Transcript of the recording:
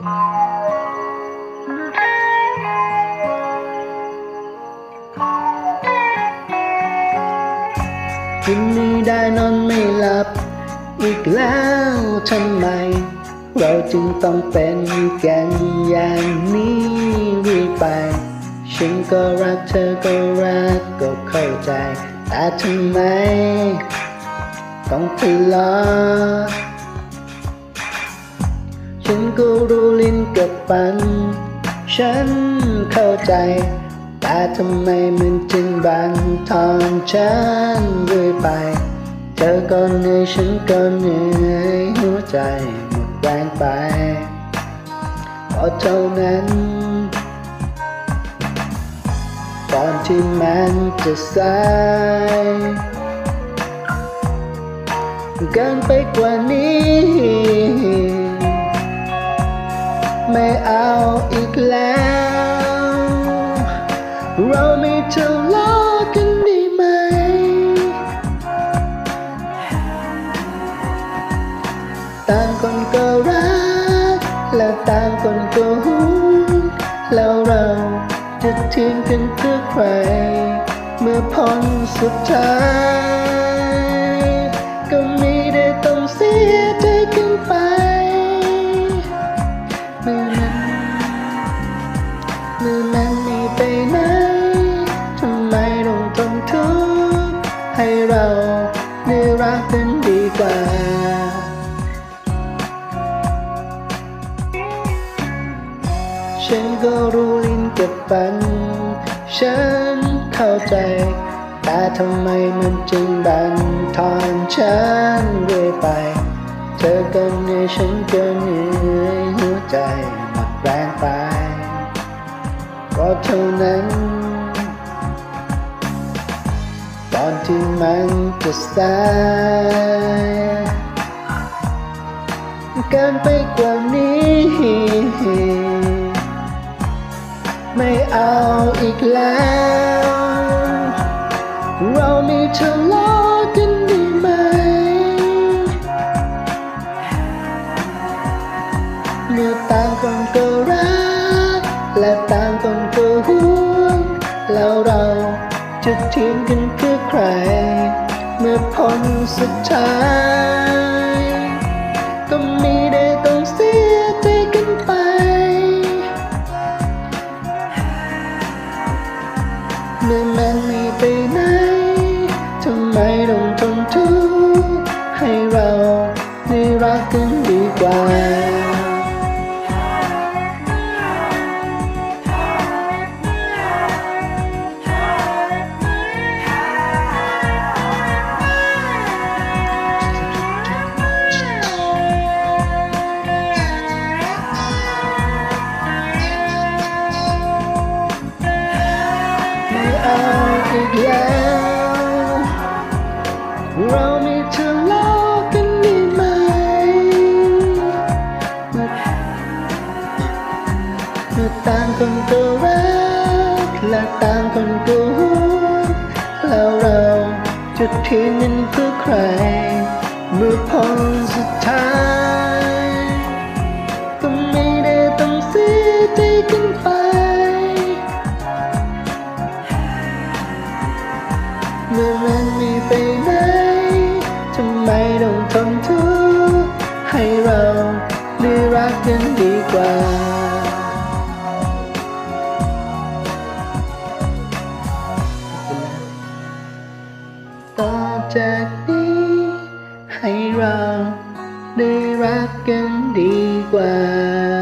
กินไม่ได้นอนไม่หลับ อีกแล้วทำไม เราจึงต้องเป็นกันอย่างนี้เรื่อยไป ฉันก็รักเธอก็รักก็เข้าใจ แต่ทำไม ต้องทะเลาะ ก็รู้ลิ้นกับฟัน ฉันเข้าใจ แต่ทำไมมันจึงบันทอนฉันเรื่อยไป เธอก็เหนื่อยฉันก็เหนื่อยหัวใจหมดแรงไปพอเท่านั้นก่อนที่มันจะสายเกินไปกว่านี้ ไม่เอาอีกแล้ว เราไม่ทะเลาะกันได้ไหม ต่างคนก็รัก และต่างคนก็หวงแล้วเราจะทิ้งกันเพื่อใคร เมื่อพ้นสุดท้าย ก็มีได้ต้องเสียใจ กกันดีกว่า ฉันก็รู้ลิ้นกับฟัน ฉันเข้าใจ แต่ทำไมมันจึงบันทอนฉันเรื่อยไป เธอก็เหนื่อยฉันก็เหนื่อยหัวใจหมดแรงไปก็เท่านั้น กันจะสายกินไปกว่านี้ ไม่เอาอีกแล้ว เราม่ทะเลาะกันด้ไหม เมื่อต่างคนก็รัก และต่างคนก็ห่วง แล้วเราจะทิ้งกันเพื่อใคร เมื่อพ้นสุดท้าย ก็มีได้ต้องเสียใจกันไป เมื่อมันไม่ไปไหนทำไมต้องทนทุกข์ให้เราได้รักกันดีกว่า อีกแล้วเราไม่ทะเลาะกันได้ไหมเมื่อต่างคนก็รักและต่างคนก็ห่วงแล้วเราจะทิ้งกันเพื่อใคร เมื่อพ้นสุดท้าย เมื่อมันม่ไปไหนทำไมต้องทนทุกข์ให้เราได้รักกันดีกว่า ต่อจากนี้ ให้เราได้รักกันดีกว่า